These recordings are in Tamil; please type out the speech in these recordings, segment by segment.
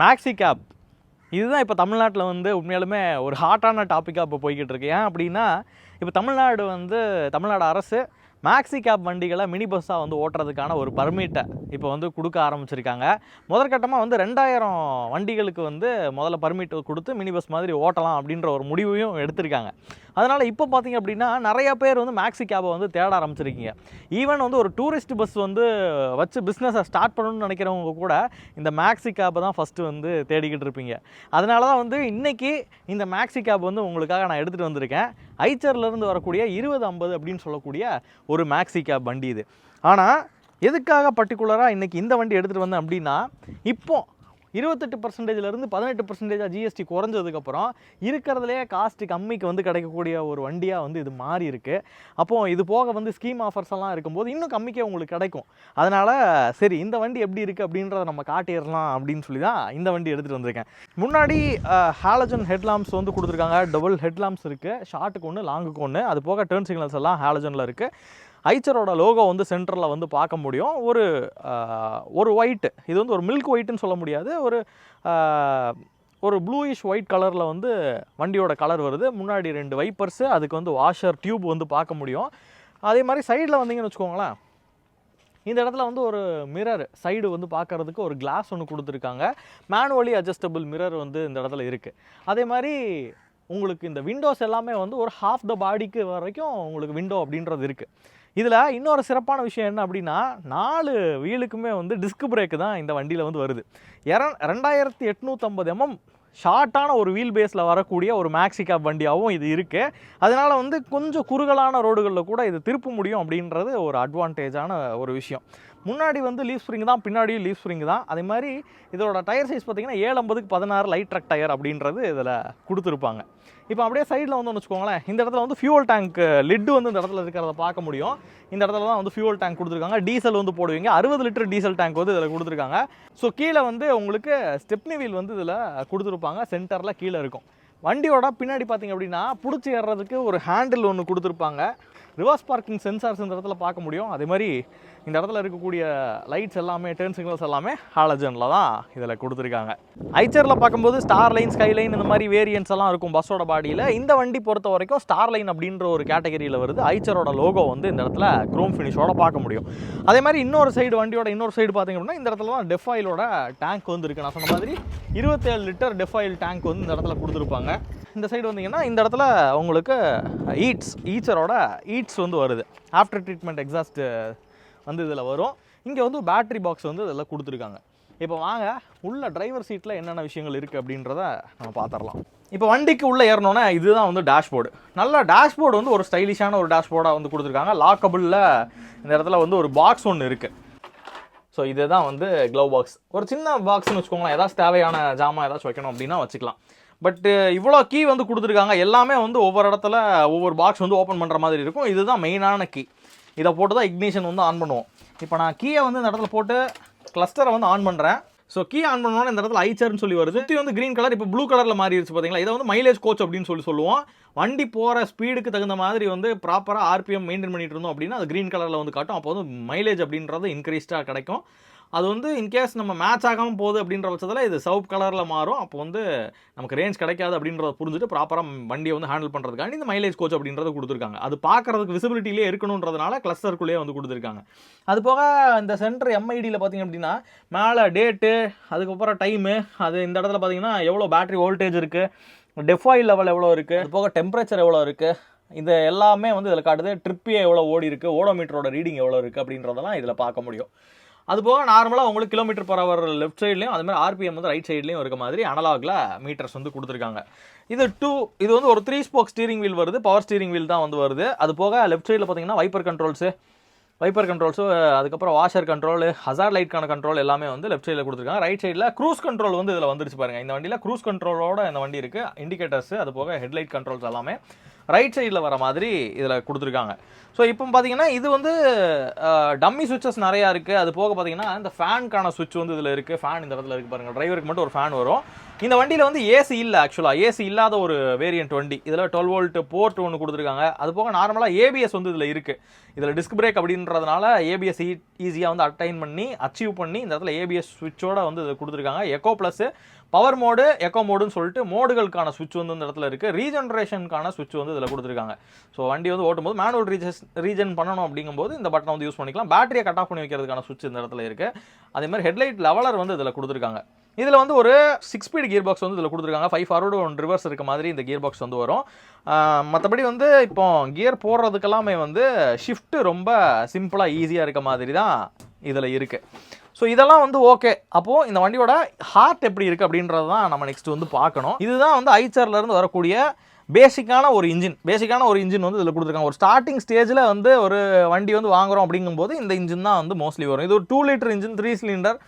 மேக்ஸி கேப் இதுதான் இப்போ தமிழ்நாட்டில் வந்து உண்மையாலுமே ஒரு ஹாட்டான டாப்பிக்காக இப்போ போய்கிட்டு இருக்கு. ஏன் அப்படின்னா இப்போ தமிழ்நாடு வந்து தமிழ்நாடு அரசு மேக்ஸி கேப் வண்டிகளை மினி பஸ்ஸாக வந்து ஓட்டுறதுக்கான ஒரு பர்மிட்டை இப்போ வந்து கொடுக்க ஆரம்பிச்சிருக்காங்க. முதற்கட்டமாக வந்து ரெண்டாயிரம் வண்டிகளுக்கு வந்து முதல்ல பர்மிட் கொடுத்து மினி பஸ் மாதிரி ஓட்டலாம் அப்படின்ற ஒரு முடிவையும் எடுத்திருக்காங்க. அதனால் இப்போ பார்த்தீங்க அப்படின்னா நிறைய பேர் வந்து மேக்ஸி கேபை வந்து தேட ஆரம்பிச்சிருக்கீங்க. ஈவன் வந்து ஒரு டூரிஸ்ட் பஸ் வந்து வச்சு பிஸ்னஸை ஸ்டார்ட் பண்ணணும்னு நினைக்கிறவங்க கூட இந்த மேக்ஸி கேபை தான் ஃபஸ்ட்டு வந்து தேடிக்கிட்டு இருப்பீங்க. அதனால தான் வந்து இன்றைக்கி இந்த மேக்ஸி கேப் வந்து உங்களுக்காக நான் எடுத்துகிட்டு வந்திருக்கேன். ஐச்சர்லேருந்து வரக்கூடிய இருபது ஐம்பது அப்படின்னு சொல்லக்கூடிய ஒரு மேக்ஸி கேப் வண்டி இது. ஆனால் எதுக்காக பர்டிகுலராக இன்றைக்கி இந்த வண்டி எடுத்துகிட்டு வந்தேன் அப்படின்னா இப்போது இருபத்தெட்டு பர்சன்டேஜ்லேருந்து பதினெட்டு பர்சன்டேஜாக ஜிஎஸ்டி குறைஞ்சதுக்கப்புறம் இருக்கிறதுலே காஸ்ட் கம்மிக்கு வந்து கிடைக்கக்கூடிய ஒரு வண்டியாக வந்து இது மாறி இருக்குது அப்போது இது போக வந்து ஸ்கீம் ஆஃபர்ஸ் எல்லாம் இருக்கும்போது இன்னும் கம்மிக்கே உங்களுக்கு கிடைக்கும். அதனால் சரி இந்த வண்டி எப்படி இருக்குது அப்படின்றத நம்ம காட்டிடலாம் அப்படின்னு சொல்லி தான் இந்த வண்டி எடுத்துகிட்டு வந்திருக்கேன். முன்னாடி ஹாலஜன் ஹெட்லாம்ப்ஸ் வந்து கொடுத்துருக்காங்க. டபுள் ஹெட்லாம்ப்ஸ் இருக்குது ஷார்ட்டுக்கு ஒன்று லாங்குக்கு ஒன்று அது போக டேர்ன் சிக்னல்ஸ் எல்லாம் ஹாலஜனில் இருக்குது ஐச்சரோட லோகோ வந்து சென்டரில் வந்து பார்க்க முடியும். ஒரு ஒரு ஒயிட்டு இது வந்து ஒரு மில்க் ஒயிட்டுன்னு சொல்ல முடியாது. ஒரு ஒரு ப்ளூயிஷ் ஒயிட் கலரில் வந்து வண்டியோட கலர் வருது. முன்னாடி ரெண்டு வைப்பர்ஸு அதுக்கு வந்து வாஷர் டியூப் வந்து பார்க்க முடியும். அதே மாதிரி சைடில் வந்தீங்கன்னு வச்சுக்கோங்களேன். இந்த இடத்துல வந்து ஒரு மிரர் சைடு வந்து பார்க்கறதுக்கு ஒரு கிளாஸ் ஒன்று கொடுத்துருக்காங்க. மேனுவலி அட்ஜஸ்டபிள் மிரர் வந்து இந்த இடத்துல இருக்குது அதே மாதிரி உங்களுக்கு இந்த விண்டோஸ் எல்லாமே வந்து ஒரு ஹாஃப் த பாடிக்கு வரைக்கும் உங்களுக்கு விண்டோ அப்படின்றது இருக்குது இதில் இன்னொரு சிறப்பான விஷயம் என்ன அப்படின்னா நாலு வீலுக்குமே வந்து டிஸ்க் பிரேக்கு தான் இந்த வண்டியில் வந்து வருது. இர ரெண்டாயிரத்தி எட்நூற்றம்பது எம்எம் ஷார்ட்டான ஒரு வீல் பேஸில் வரக்கூடிய ஒரு மேக்ஸி கேப் வண்டியாகவும் இது இருக்குது அதனால் வந்து கொஞ்சம் குறுகலான ரோடுகளில் கூட இது திருப்ப முடியும் அப்படின்றது ஒரு அட்வான்டேஜான ஒரு விஷயம். முன்னாடி வந்து லீவ் ஸ்ப்ரிங் தான் பின்னாடியும் லீவ் ஸ்ப்ரிங் தான். அதே மாதிரி இதோட டயர் சைஸ் பார்த்தீங்கன்னா ஏழு ஐம்பதுக்கு பதினாறு லைட் ட்ரக் டயர் அப்படின்றது இதில் கொடுத்துருப்பாங்க. இப்போ அப்படியே சைடில் வந்து வச்சுக்கோங்களேன். இந்த இடத்துல வந்து ஃபியூல் டேங்க் லிட்டு வந்து இந்த இடத்துல இருக்கிறத பார்க்க முடியும். இந்த இடத்துல தான் வந்து ஃபியூல் டேங்க் கொடுத்துருக்காங்க. டீசல் வந்து போடுவீங்க. அறுபது லிட்டர் டீசல் டேங்க் வந்து இதில் கொடுத்துருக்காங்க. ஸோ கீழே வந்து உங்களுக்கு ஸ்டெப்னி வீல் வந்து இதில் கொடுத்துருப்பாங்க. சென்டரில் கீழே இருக்கும். வண்டியோட பின்னாடி பார்த்தீங்க அப்படின்னா பிடிச்சி ஏறுறதுக்கு ஒரு ஹேண்டில் ஒன்று கொடுத்துருப்பாங்க. ரிவர்ஸ் பார்க்கிங் சென்சார்ஸ் இந்த இடத்துல பார்க்க முடியும். அதே மாதிரி இந்த இடத்துல இருக்கக்கூடிய லைட்ஸ் எல்லாமே டேர்ன் சிக்னல்ஸ் எல்லாமே ஹாலஜனில் தான் இதில் கொடுத்துருக்காங்க. ஐச்சரில் பார்க்கும்போது ஸ்டார் லைன் ஸ்கை லைன் இந்த மாதிரி வேரியன்ஸ் எல்லாம் இருக்கும் பஸ்ஸோட பாடியில் இந்த வண்டி பொறுத்த வரைக்கும் ஸ்டார் லைன் அப்படின்ற ஒரு கேட்டகரியில் வருது. ஐச்சரோட லோகோ வந்து இந்த இடத்துல க்ரோம் ஃபினிஷோட பார்க்க முடியும். அதே மாதிரி இன்னொரு சைடு வண்டியோட இன்னொரு சைடு பார்த்தீங்க அப்படின்னா இந்த இடத்துல தான் டெஃபாயிலோட டேங்க் வந்து இருக்குது நான் சொன்ன மாதிரி இருபத்தேழு லிட்டர் டெஃபாயில் டேங்க் வந்து இந்த இடத்துல கொடுத்துருப்பாங்க. இந்த சைடு வந்தீங்கன்னா இந்த இடத்துல உங்களுக்கு ஈட்ஸ் ஈச்சரோட ஈட்ஸ் வந்து வருது. ஆஃப்டர் ட்ரீட்மெண்ட் எக்ஸாஸ்ட் வந்து இதில் வரும். இங்கே வந்து பேட்ரி பாக்ஸ் வந்து இதில் கொடுத்துருக்காங்க. இப்போ வாங்க உள்ள டிரைவர் சீட்டில் என்னென்ன விஷயங்கள் இருக்குது அப்படின்றத நம்ம பார்த்துடலாம். இப்போ வண்டிக்கு உள்ளே ஏறணுன்னா இதுதான் வந்து டேஷ்போர்டு நல்ல டேஷ்போர்டு வந்து ஒரு ஸ்டைலிஷான ஒரு டேஷ்போர்டாக வந்து கொடுத்துருக்காங்க. லாக்கபிளில் இந்த இடத்துல வந்து ஒரு பாக்ஸ் ஒன்று இருக்குது ஸோ இதுதான் வந்து க்ளவ் பாக்ஸ் ஒரு சின்ன பாக்ஸ்னு வச்சுக்கோங்களேன். ஏதாச்சும் தேவையான ஜாமான் ஏதாச்சும் வைக்கணும் அப்படின்னா வச்சுக்கலாம். பட் இவ்வளோ கீ வந்து கொடுத்துருக்காங்க. எல்லாமே வந்து ஒவ்வொரு இடத்துல ஒவ்வொரு பாக்ஸ் வந்து ஓப்பன் பண்ணுற மாதிரி இருக்கும். இதுதான் மெயினான கீ இதை போட்டு தான் இக்னிஷன் வந்து ஆன் பண்ணுவோம். இப்போ நான் கீயை வந்து இந்த இடத்துல போட்டு கிளஸ்டரை வந்து ஆன் பண்ணுறேன் ஸோ கீ ஆன் பண்ணோன்னே இந்த இடத்துல ஐச்சர்னு சொல்லி வருது. சுற்றி வந்து க்ரீன் கலர் இப்போ ப்ளூ கலரில் மாறிடுச்சு பார்த்தீங்களா இதை வந்து மைலேஜ் கோச் அப்படின்னு சொல்லி சொல்லுவோம். வண்டி போகிற ஸ்பீடுக்கு தகுந்த மாதிரி வந்து ப்ராப்பராக ஆர்பிஎம் மெயின்டைன் பண்ணிட்டு இருந்தோம் அப்படின்னா அது க்ரீன் கலரில் வந்து காட்டும். அப்போ வந்து மைலேஜ் அப்படின்றது இன்க்ரீஸ்டாக கிடைக்கும். அது வந்து இன்கேஸ் நம்ம மேட்ச் ஆகாமல் போகுது அப்படின்ற பட்சத்தில் இது சவுப் கலரில் மாறும். அப்போ வந்து நமக்கு ரேஞ்ச் கிடைக்காது அப்படின்றத புரிஞ்சுட்டு ப்ராப்பராக வண்டியை வந்து ஹேண்டில் பண்ணுறதுக்காண்டி இந்த மைலேஜ் கோச் அப்படின்றத கொடுத்துருக்காங்க. அது பார்க்கறதுக்கு விசிபிலிட்டிலே இருக்கணுன்றதுனால கிளஸ்டருக்குள்ளேயே வந்து கொடுத்துருக்காங்க. அது போக இந்த சென்டர் எம்ஐடியில் பார்த்தீங்க அப்படின்னா மேலே டேட்டு அதுக்கப்புறம் டைமு அது இந்த இடத்துல பார்த்தீங்கன்னா எவ்வளோ பேட்டரி வோல்டேஜ் இருக்குது டெஃபாயில் லெவல் எவ்வளோ இருக்குது அது போக டெம்பரேச்சர் எவ்வளோ இருக்குது இது எல்லாமே வந்து இதில் காட்டுது. ட்ரிப்பியே எவ்வளோ ஓடி இருக்குது ஓடோமீட்டரோட ரீடிங் எவ்வளோ இருக்குது அப்படின்றதெல்லாம் இதில் பார்க்க முடியும். அது போக நார்மலாக உங்களுக்கு கிலோமீட்டர் பர் ஹவர் லெஃப்ட் சைட்லையும் அது மாதிரி ஆர்பிஎம் வந்து ரைட் சைட்லையும் இருக்க மாதிரி அனலாகில் மீட்டர்ஸ் வந்து கொடுத்துருக்காங்க. இது டூ இது வந்து ஒரு த்ரீ ஸ்போக் ஸ்டீரிங் வீல் வருது பவர் ஸ்டீரிங் வீல் தான் வந்து வருது. அது போக லெஃப்ட் சைடில் பார்த்தீங்கன்னா வைப்பர் கண்ட்ரோல்ஸு வைப்பர் கண்ட்ரோல்ஸு அதுக்கப்புறம் வாஷர் கண்ட்ரோல் ஹசார் லைட்கான கண்ட்ரோல் எல்லாமே வந்து லெஃப்ட் சைடில் கொடுத்துருக்காங்க. ரைட் சைடில் க்ரூஸ் கண்ட்ரோல் வந்து இதில் வந்துருச்சு பாருங்க. இந்த வண்டியில் க்ரூஸ் கண்ட்ரோலோட இந்த வண்டி இருக்குது இண்டிகேட்டர்ஸ் அது போக ஹெட்லைட் கண்ட்ரோல்ஸ் எல்லாமே. ரைட் சைடில் வர மாதிரி இதில் கொடுத்துருக்காங்க. ஸோ இப்போ பார்த்தீங்கன்னா இது வந்து டம்மி சுவிச்சஸ் நிறையா இருக்குது அது போக பார்த்தீங்கன்னா இந்த ஃபேனுக்கான சுவிட்ச் வந்து இதில் இருக்குது ஃபேன் இந்த இடத்துல இருக்குது பாருங்கள் டிரைவருக்கு மட்டும் ஒரு ஃபேன் வரும். இந்த வண்டியில் வந்து ஏசி இல்லை ஆக்சுவலாக ஏசி இல்லாத ஒரு வேரியன்ட் வண்டி. இதில் டுவெல் வோல்ட் போர்ட் ஒன்று கொடுத்துருக்காங்க. அது போக நார்மலாக ஏபிஎஸ் வந்து இதில் இருக்குது இதில் டிஸ்க் பிரேக் அப்படின்றதுனால ஏபிஎஸ் ஈஸியாக e-, வந்து அட்டைன் பண்ணி அச்சீவ் பண்ணி இந்த இடத்துல ஏபிஎஸ் சுவிட்சோட வந்து இதில் கொடுத்துருக்காங்க. Eco plus power mode eco மோடுன்னு சொல்லிட்டு மோடுகளுக்கான சுவிட்ச் வந்து இந்த இடத்துல இருக்குது ரீஜென்ரேஷனுக்கான சுவிட்ச் வந்து இதில் கொடுத்துருக்காங்க. ஸோ வண்டி வந்து ஓட்டும்போது மேனுவல் ரீஜஸ் ரீஜன் பண்ணணும் அப்படிங்கும்போது இந்த பட்டனை வந்து யூஸ் பண்ணிக்கலாம். பேட்டரியை கட் ஆஃப் பண்ணி வைக்கிறதுக்கான சுவிட்ச் இந்த இடத்துல இருக்குது அதே மாதிரி ஹெட்லைட் லெவலர் வந்து இதில் கொடுத்துருக்காங்க. இதில் வந்து ஒரு சிக்ஸ் ஸ்பீடு கியர் பாக்ஸ் வந்து இதில் கொடுத்துருக்காங்க. ஃபைவ் ஃபார்வர்டு ஒன் ரிவர்ஸ் இருக்க மாதிரி இந்த கியர் பாக்ஸ் வந்து வரும். மற்றபடி வந்து இப்போ கியர் போடுறதுக்கெல்லாமே வந்து ஷிஃப்ட்டு ரொம்ப சிம்பிளாக ஈஸியாக இருக்க மாதிரி தான் இதில் இருக்குது ஸோ இதெல்லாம் வந்து ஓகே அப்போது இந்த வண்டியோட ஹார்ட் எப்படி இருக்குது அப்படின்றது தான் நம்ம நெக்ஸ்ட் வந்து பார்க்கணும். இதுதான் வந்து ஐச்சர்லேருந்து வரக்கூடிய பேசிக்கான ஒரு இன்ஜின் பேசிக்கான ஒரு இன்ஜின் வந்து இதில் கொடுத்துருக்காங்க. ஒரு ஸ்டார்டிங் ஸ்டேஜில் வந்து ஒரு வண்டி வந்து வாங்குறோம் அப்படிங்கும்போது இந்த இன்ஜின் தான் வந்து மோஸ்ட்லி வரும். இது ஒரு two litre engine three cylinder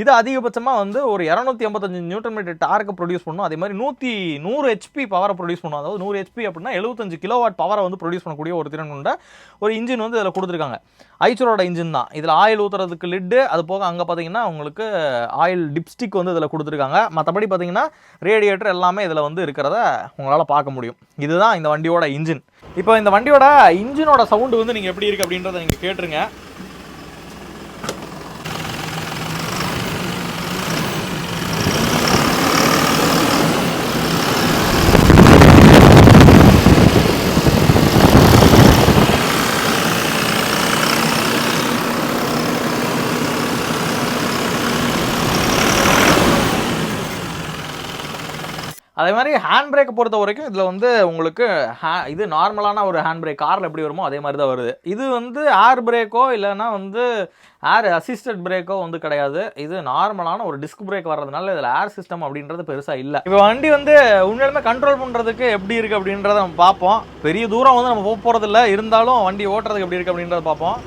இது அதிகபட்சமாக வந்து ஒரு இரநூத்தி ஐம்பத்தஞ்சு நியூட்டன் மீட்டர் டார்க்கை ப்ரொடியூஸ் பண்ணும். அதே மாதிரி நூற்றி நூறு ஹெச்பி பவரை ப்ரொடியூஸ் பண்ணும். அதாவது நூறு ஹெச்பி அப்படின்னா எழுபத்தஞ்சு கிலோவாட் பவரை வந்து ப்ரொடியூஸ் பண்ணக்கூடிய ஒரு திறன் கொண்ட ஒரு இன்ஜின் வந்து இதில் கொடுத்துருக்காங்க. ஐச்சரோட இன்ஜின் தான். இதில் ஆயில் ஊற்றுறதுக்கு லிட்டு அது போக அங்கே பார்த்தீங்கன்னா உங்களுக்கு ஆயில் டிப்ஸ்டிக் வந்து இதில் கொடுத்துருக்காங்க. மற்றபடி பார்த்தீங்கன்னா ரேடியேட்டர் எல்லாமே இதில் வந்து இருக்கிறத உங்களால் பார்க்க முடியும். இதுதான் இந்த வண்டியோட இன்ஜின் இப்போ இந்த வண்டியோட இன்ஜினோட சவுண்டு வந்து நீங்கள் எப்படி இருக்குது அப்படின்றத நீங்கள் கேட்டுருங்க. அதே மாதிரி ஹேண்ட் பிரேக்கை பொறுத்த வரைக்கும் இதில் வந்து உங்களுக்கு ஹே இது நார்மலான ஒரு ஹேண்ட் பிரேக் காரில் எப்படி வருமோ அதே மாதிரி தான் வருது. இது வந்து ஏர் பிரேக்கோ இல்லைன்னா வந்து ஏர் அசிஸ்டட் பிரேக்கோ வந்து கிடையாது. இது நார்மலான ஒரு டிஸ்க் பிரேக் வர்றதுனால இதில் ஏர் சிஸ்டம் அப்படின்றது பெருசாக இல்லை. இப்போ வண்டி வந்து உண்மையிலுமே கண்ட்ரோல் பண்ணுறதுக்கு எப்படி இருக்குது அப்படின்றத நம்ம பார்ப்போம். பெரிய தூரம் வந்து நம்ம போக போகிறதில்ல இருந்தாலும் வண்டி ஓட்டுறதுக்கு எப்படி இருக்குது அப்படின்றத பார்ப்போம்.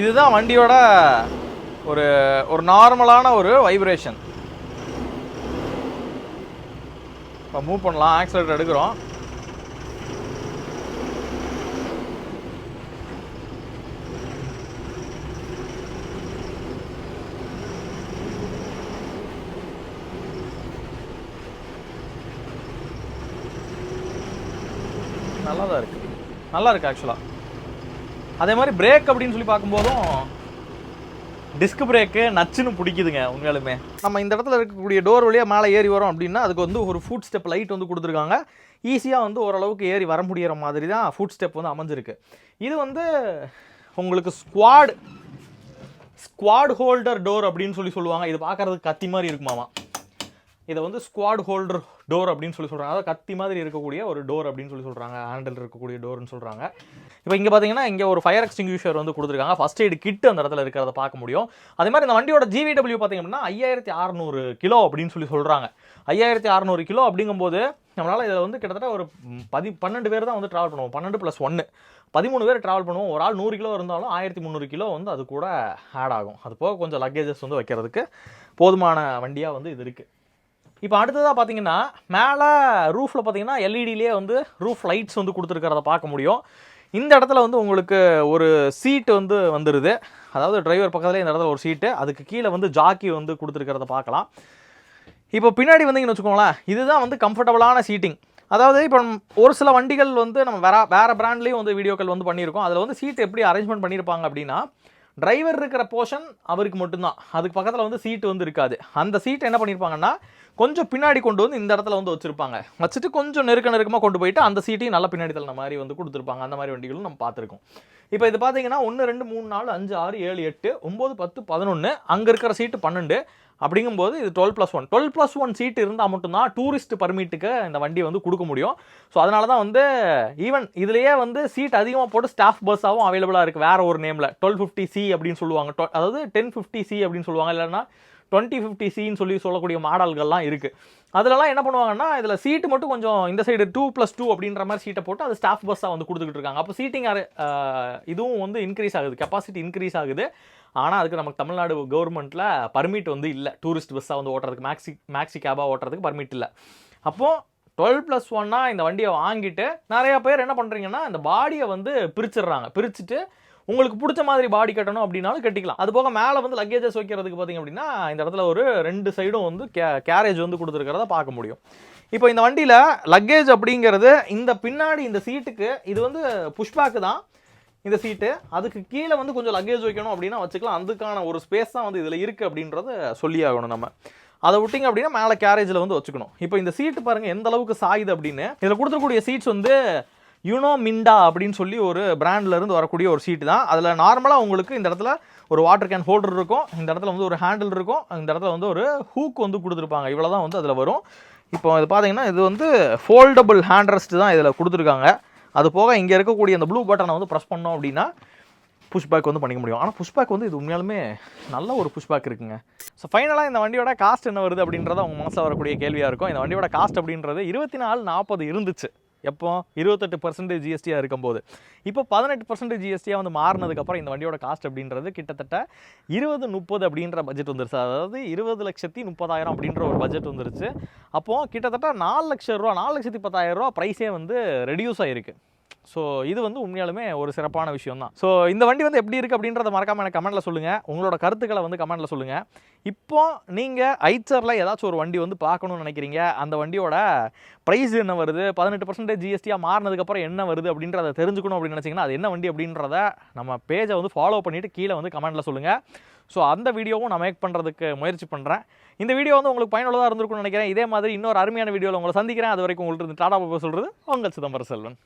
இதுதான் வண்டியோட ஒரு ஒரு நார்மலான ஒரு வைப்ரேஷன் இப்போ மூவ் பண்ணலாம். ஆக்சிலேட்டர் எடுக்கிறோம். நல்லா தான் இருக்குது நல்லா இருக்குது ஆக்சுவலாக அதே மாதிரி பிரேக் அப்படின்னு சொல்லி பார்க்கும்போதும் டிஸ்க் பிரேக்கு நச்சுன்னு பிடிக்குதுங்க உண்மையாலுமே. நம்ம இந்த இடத்துல இருக்கக்கூடிய டோர் வழியாக மேலே ஏறி வரோம் அப்படின்னா அதுக்கு வந்து ஒரு ஃபுட் ஸ்டெப் லைட் வந்து கொடுத்துருக்காங்க. ஈஸியாக வந்து ஓரளவுக்கு ஏறி வர முடியிற மாதிரி தான் ஃபுட் ஸ்டெப் வந்து அமைஞ்சிருக்கு. இது வந்து உங்களுக்கு ஸ்குவாட் ஸ்குவாட் ஹோல்டர் டோர் அப்படின்னு சொல்லி சொல்லுவாங்க. இது பார்க்குறதுக்கு கத்தி மாதிரி இருக்குமாமா? இதை வந்து ஸ்குவாட் ஹோல்டர் டோர் அப்படின்னு சொல்லி சொல்கிறாங்க அதாவது கத்தி மாதிரி இருக்கக்கூடிய ஒரு டோர் அப்படின்னு சொல்லி சொல்கிறாங்க ஹேண்டில் இருக்கக்கூடிய டோர்னு சொல்கிறாங்க இப்போ இங்கே பார்த்தீங்கன்னா இங்கே ஒரு ஃபயர் எக்ஸ்டிங்யூஷர் வந்து கொடுத்துருக்காங்க. ஃபர்ஸ்ட் எய்டு கிட் அந்த இடத்துல இருக்கிறத பார்க்க முடியும். அதே மாதிரி இந்த வண்டியோட ஜிவிடபிள்யூ பார்த்தீங்க அப்படின்னா ஐயாயிரத்தி அறநூறு கிலோ அப்படின்னு சொல்லி சொல்கிறாங்க ஐயாயிரத்தி அறநூறு கிலோ அப்படிங்கும்போது நம்மளால் இதில் வந்து கிட்டத்தட்ட ஒரு பதி பன்னெண்டு பேர் தான் வந்து ட்ராவல் பண்ணுவோம். பன்னெண்டு ப்ளஸ் ஒன்று பதிமூணு பேர் ட்ராவல் பண்ணுவோம். ஒரு ஆள் நூறு கிலோ இருந்தாலும் ஆயிரத்தி முந்நூறு கிலோ வந்து அது கூட ஆட் ஆகும். அது போக கொஞ்சம் லக்கேஜஸ் வந்து வைக்கிறதுக்கு போதுமான வண்டியாக வந்து இது இருக்குது இப்போ அடுத்ததாக பார்த்தீங்கன்னா மேலே ரூஃபில் பார்த்தீங்கன்னா எல்இடியிலே வந்து ரூஃப் லைட்ஸ் வந்து கொடுத்துருக்கிறத பார்க்க முடியும். இந்த இடத்துல வந்து உங்களுக்கு ஒரு சீட்டு வந்து வந்துடுது அதாவது டிரைவர் பக்கத்துலேயே இந்த இடத்துல ஒரு சீட்டு அதுக்கு கீழே வந்து ஜாக்கி வந்து கொடுத்துருக்கிறத பார்க்கலாம். இப்போ பின்னாடி வந்தீங்கன்னு வச்சுக்கோங்களேன் இதுதான் வந்து கம்ஃபர்டபுளான சீட்டிங் அதாவது இப்போ ஒரு சில வண்டிகள் வந்து நம்ம வேற வேறு பிராண்ட்லேயும் வந்து வீடியோக்கள் வந்து பண்ணியிருக்கோம். அதில் வந்து சீட் எப்படி அரேஞ்ச்மெண்ட் பண்ணியிருப்பாங்க அப்படின்னா டிரைவர் இருக்கிற போர்ஷன் அவருக்கு மட்டும்தான். அதுக்கு பக்கத்தில் வந்து சீட்டு வந்து இருக்காது. அந்த சீட் என்ன பண்ணியிருப்பாங்கன்னா கொஞ்சம் பின்னாடி கொண்டு வந்து இந்த இடத்துல வந்து வச்சுருப்பாங்க. வச்சுட்டு கொஞ்சம் நெருக்க நெருக்கமாக கொண்டு போயிட்டு அந்த சீட்டையும் நல்லா பின்னாடி தள்ளின மாதிரி வந்து கொடுத்துருப்பாங்க. அந்த மாதிரி வண்டிகளும் நம்ம பார்த்துருக்கோம். இப்போ இது பார்த்தீங்கன்னா ஒன்று ரெண்டு மூணு நாலு அஞ்சு ஆறு ஏழு எட்டு ஒம்பது பத்து பதினொன்று அங்கே இருக்கிற சீட்டு பன்னெண்டு. அப்படிங்கும்போது இது twelve plus one twelve plus one seat இருந்தால் மட்டும்தான் டூரிஸ்ட் பர்மிட்டுக்கு இந்த வண்டியை வந்து கொடுக்க முடியும். ஸோ அதனால தான் வந்து ஈவன் இதுலேயே வந்து சீட் அதிகமாக போட்டு ஸ்டாஃப் பஸ்ஸாகவும் அவைலபிளாக இருக்குது வேறு ஒரு நேமில் டுவெல் ஃபிஃப்டி சி அப்படின்னு சொல்லுவாங்க. அதாவது டென் ஃபிஃப்டி சி அப்படின்னு சொல்லுவாங்க. இல்லைன்னா டுவெண்ட்டி ஃபிஃப்டி சின்னு சொல்லி சொல்லக்கூடிய மாடல்கள்லாம் இருக்குது அதுலலாம் என்ன பண்ணுவாங்கன்னா இதில் சீட்டு மட்டும் கொஞ்சம் இந்த சைடு டூ ப்ளஸ் டூ அப்படின்ற மாதிரி சீட்டை போட்டு அது ஸ்டாஃப் பஸ்ஸாக வந்து கொடுத்துக்கிட்டு இருக்காங்க. அப்போ சீட்டிங் இதுவும் வந்து இன்க்ரீஸ் ஆகுது. கெப்பாசிட்டி இன்க்ரீஸ் ஆகுது. ஆனால் அதுக்கு நமக்கு தமிழ்நாடு கவர்மெண்ட்டில் பர்மிட் வந்து இல்லை. டூரிஸ்ட் பஸ்ஸாக வந்து ஓட்டுறதுக்கு மேக்ஸி மேக்ஸி கேபாக ஓட்டுறதுக்கு பர்மிட் இல்லை. அப்போது டுவெல் ப்ளஸ் ஒன்னா இந்த வண்டியை வாங்கிட்டு நிறையா பேர் என்ன பண்ணுறீங்கன்னா இந்த பாடியை வந்து பிரிச்சிடுறாங்க. பிரிச்சுட்டு உங்களுக்கு பிடிச்ச மாதிரி பாடி கட்டணும் அப்படின்னாலும் கட்டிக்கலாம். அது போக மேலே வந்து லக்கேஜஸ் வைக்கிறதுக்கு பார்த்தீங்க அப்படின்னா இந்த இடத்துல ஒரு ரெண்டு சைடும் வந்து கே கேரேஜ் வந்து கொடுத்துருக்கிறத பார்க்க முடியும். இப்போ இந்த வண்டியில் லக்கேஜ் அப்படிங்கிறது இந்த பின்னாடி இந்த சீட்டுக்கு இது வந்து புஷ்பேக்கு தான். இந்த சீட்டு அதுக்கு கீழே வந்து கொஞ்சம் லக்கேஜ் வைக்கணும் அப்படின்னா வச்சுக்கலாம். அதுக்கான ஒரு ஸ்பேஸ் தான் வந்து இதில் இருக்குது அப்படின்றத சொல்லி ஆகணும் நம்ம. அதை விட்டிங்க அப்படின்னா மேலே கேரேஜில் வந்து வச்சுக்கணும். இப்போ இந்த சீட்டு பாருங்கள் எந்த அளவுக்கு சாயுது அப்படின்னு. இதில் கொடுத்துருக்கூடிய சீட்ஸ் வந்து யூனோ மிண்டா அப்படின்னு சொல்லி ஒரு பிராண்ட்லேருந்து வரக்கூடிய ஒரு சீட்டு தான். அதில் நார்மலாக உங்களுக்கு இந்த இடத்துல ஒரு வாட்டர் கேன் ஹோல்டர் இருக்கும். இந்த இடத்துல வந்து ஒரு ஹேண்டில் இருக்கும். இந்த இடத்துல வந்து ஒரு ஹூக் வந்து கொடுத்துருப்பாங்க. இவ்வளோ தான் வந்து அதில் வரும். இப்போ இது பார்த்தீங்கன்னா இது வந்து ஃபோல்டபுள் ஹேண்ட் ரெஸ்ட் தான் இதில் கொடுத்துருக்காங்க. அது போக இங்கே இருக்கக்கூடிய அந்த ப்ளூ பட்டனை வந்து ப்ரெஸ் பண்ணோம் அப்படின்னா புஷ்பேக் வந்து பண்ணிக்க முடியும். ஆனால் புஷ்பேக் வந்து இது உண்மையாலுமே நல்ல ஒரு புஷ்பேக் இருக்குங்க. ஸோ ஃபைனலாக இந்த வண்டியோட காஸ்ட் என்ன வருது அப்படின்றத உங்கள் மனசில் வரக்கூடிய கேள்வியாக இருக்கும். இந்த வண்டியோட காஸ்ட் அப்படின்றது இருபத்தி நாலு நாற்பது இருந்துச்சு. எப்போ? இருபத்தெட்டு பர்சன்டேஜ் ஜிஎஸ்டியாக இருக்கும்போது. இப்போ பதினெட்டு பர்சன்டேஜ் ஜிஎஸ்டியாக வந்து மாறினதுக்கப்புறம் இந்த வண்டியோட காஸ்ட் அப்படின்றது கிட்டத்தட்ட இருபது முப்பது அப்படின்ற பட்ஜெட் வந்துருச்சு. அதாவது இருபது லட்சத்தி முப்பதாயிரம் அப்படின்ற ஒரு பட்ஜெட் வந்துருச்சு. அப்போது கிட்டத்தட்ட நாலு லட்சம் ரூபா நாலு லட்சத்தி பத்தாயிரம் ரூபா ப்ரைஸே வந்து ரெடியூஸ் ஆகிருக்கு ஸோ இது வந்து உண்மையாலுமே ஒரு சிறப்பான விஷயம் தான் ஸோ இந்த வண்டி வந்து எப்படி இருக்குது அப்படின்றத மறக்காமல் எனக்கு கமெண்ட்டில் சொல்லுங்கள் உங்களோட கருத்துக்களை வந்து கமெண்ட்டில் சொல்லுங்கள் இப்போ நீங்கள் ஐச்சரில் ஏதாச்சும் ஒரு வண்டி வந்து பார்க்கணும்னு நினைக்கிறீங்க. அந்த வண்டியோட ப்ரைஸ் என்ன வருது? பதினெட்டு பர்சன்டேஜ் ஜிஎஸ்டியாக மாறினதுக்கப்புறம் என்ன வருது அப்படின்றத தெரிஞ்சுக்கணும் அப்படின்னு நினச்சிங்கன்னா அது என்ன வண்டி அப்படின்றத நம்ம பேஜை வந்து ஃபாலோ பண்ணிவிட்டு கீழே வந்து கமெண்ட்டில் சொல்லுங்கள் ஸோ அந்த வீடியோவும் நான் மேக் பண்ணுறதுக்கு முயற்சி பண்ணுறேன் இந்த வீடியோ வந்து உங்களுக்கு பயனுள்ளதாக இருந்திருக்கும்னு நினைக்கிறேன். இதே மாதிரி இன்னொரு அருமையான வீடியோவில் உங்களை சந்திக்கிறேன். அது வரைக்கும் உங்கள்கிட்ட இருந்து டாடா பாபா சொல்கிறது உங்கள் சிதம்பரம் செல்வன்.